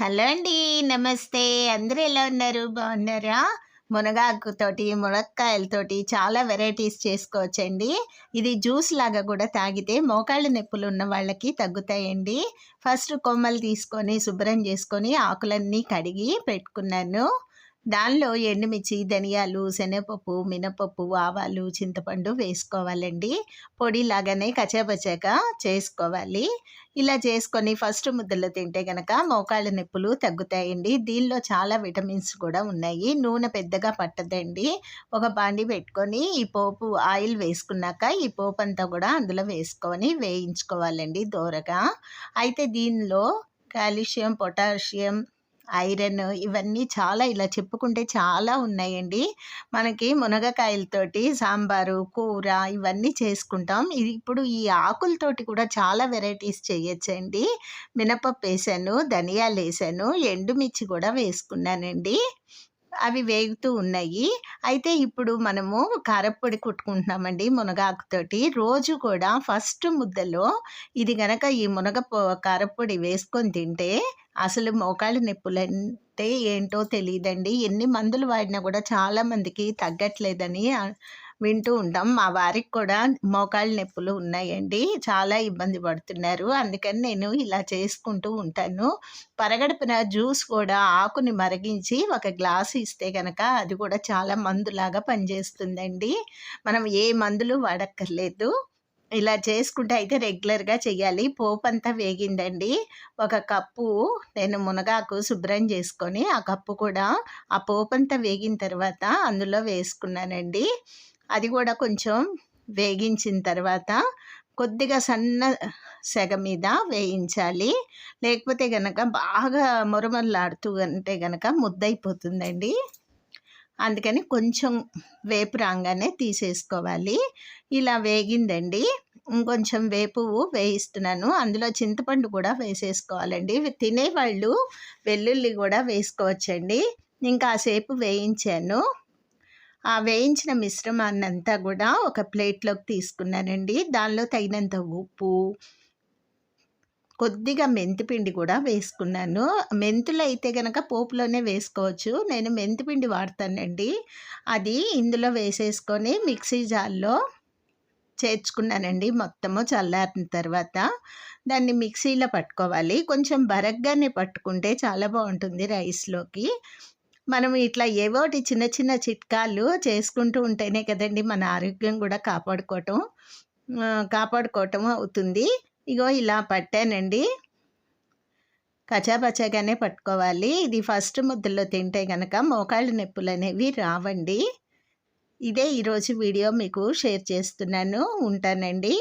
Hello అండి నమస్తే. అందరూ ఎలా ఉన్నారు? బాగున్నారా? మునగాకుతోటి మునక్కాయలతోటి చాలా వెరైటీస్ చేసుకోవచ్చండి. ఇది జ్యూస్ లాగా కూడా తాగితే మోకాళ్ళ నొప్పులు ఉన్న వాళ్ళకి తగ్గుతాయండి. ఫస్ట్ కొమ్మలు తీసుకొని శుభ్రం చేసుకొని ఆకులన్నీ కడిగి పెట్టుకున్నాను. దానిలో ఎండుమిర్చి ధనియాలు శనగపప్పు మినపప్పు ఆవాలు చింతపండు వేసుకోవాలండి. పొడి లాగానే కచాపచాగా చేసుకోవాలి. ఇలా చేసుకొని ఫస్ట్ ముద్దలు తింటే కనుక మోకాళ్ళ నొప్పులు తగ్గుతాయండి. దీనిలో చాలా విటమిన్స్ కూడా ఉన్నాయి. నూనె పెద్దగా పట్టదండి. ఒక బాండి పెట్టుకొని ఈ పోపు ఆయిల్ వేసుకున్నాక ఈ పోపు అంతా కూడా అందులో వేసుకొని వేయించుకోవాలండి దూరగా. అయితే దీనిలో కాల్షియం పొటాషియం ఐరన్ ఇవన్నీ చాలా ఇలా చెప్పుకుంటే చాలా ఉన్నాయండి. మనకి మునగకాయలతోటి సాంబారు కూర ఇవన్నీ చేసుకుంటాం. ఇప్పుడు ఈ ఆకులతోటి కూడా చాలా వెరైటీస్ చేయొచ్చండి. మినపప్పు వేసాను ధనియాలు వేసాను ఎండుమిర్చి కూడా వేసుకున్నానండి. అవి వేగుతూ ఉన్నాయి. అయితే ఇప్పుడు మనము కారప్పొడి కుట్టుకుంటున్నామండి మునగాకుతోటి. రోజు కూడా ఫస్ట్ ముద్దలో ఇది గనక ఈ మునగ కారప్పొడి వేసుకొని తింటే అసలు మోకాళ్ళ నొప్పులు అంటే ఏంటో తెలియదండి ఎన్ని మందులు వాడినా కూడా చాలామందికి తగ్గట్లేదని వింటూ ఉంటాం. మా వారికి కూడా మోకాళ్ళ నొప్పులు ఉన్నాయండి. చాలా ఇబ్బంది పడుతున్నారు. అందుకని నేను ఇలా చేసుకుంటూ ఉంటాను. పరగడుపున జ్యూస్ కూడా ఆకుని మరిగించి ఒక గ్లాస్ ఇస్తే కనుక అది కూడా చాలా మందులాగా పనిచేస్తుందండి. మనం ఏ మందులు వాడక్కర్లేదు. ఇలా చేసుకుంటే అయితే రెగ్యులర్గా చేయాలి. పోపు అంతా వేగిందండి. ఒక కప్పు నేను మునగాకు శుభ్రం చేసుకొని ఆ కప్పు కూడా ఆ పోపు అంతా వేగిన తర్వాత అందులో వేసుకున్నానండి. అది కూడా కొంచెం వేగించిన తర్వాత కొద్దిగా సన్న సెగ మీద వేయించాలి. లేకపోతే కనుక బాగా మురమల్లాడుతూ అంటే కనుక ముద్దయిపోతుందండి. అందుకని కొంచెం వేపు రాగానే తీసేసుకోవాలి. ఇలా వేగిందండి. ఇంకొంచెం వేపు వేయిస్తున్నాను. అందులో చింతపండు కూడా వేసేసుకోవాలండి. తినేవాళ్ళు వెల్లుల్లి కూడా వేసుకోవచ్చండి. ఇంకా సేపు వేయించాను. ఆ వేయించిన మిశ్రమాన్నంతా కూడా ఒక ప్లేట్లోకి తీసుకున్నానండి. దానిలో తగినంత ఉప్పు కొద్దిగా మెంతిపిండి కూడా వేసుకున్నాను. మెంతులు అయితే కనుక పోపులోనే వేసుకోవచ్చు. నేను మెంతిపిండి వాడతానండి. అది ఇందులో వేసేసుకొని మిక్సీ జార్లో చేర్చుకున్నానండి మొత్తము చల్లారిన తర్వాత. దాన్ని మిక్సీలో పట్టుకోవాలి. కొంచెం బరగ్గానే పట్టుకుంటే చాలా బాగుంటుంది రైస్లోకి. మనం ఇట్లా ఏవోటి చిన్న చిన్న చిట్కాలు చేసుకుంటూ ఉంటేనే కదండి మన ఆరోగ్యం కూడా కాపాడుకోవటం కాపాడుకోవటం అవుతుంది. ఇగో ఇలా పట్టానండి. కచాపచాగానే పట్టుకోవాలి. ఇది ఫస్ట్ ముద్దలో తింటే కనుక మోకాళ్ళ నొప్పులు అనేవి రావండి. ఇదే ఈరోజు వీడియో మీకు షేర్ చేస్తున్నాను. ఉంటానండి.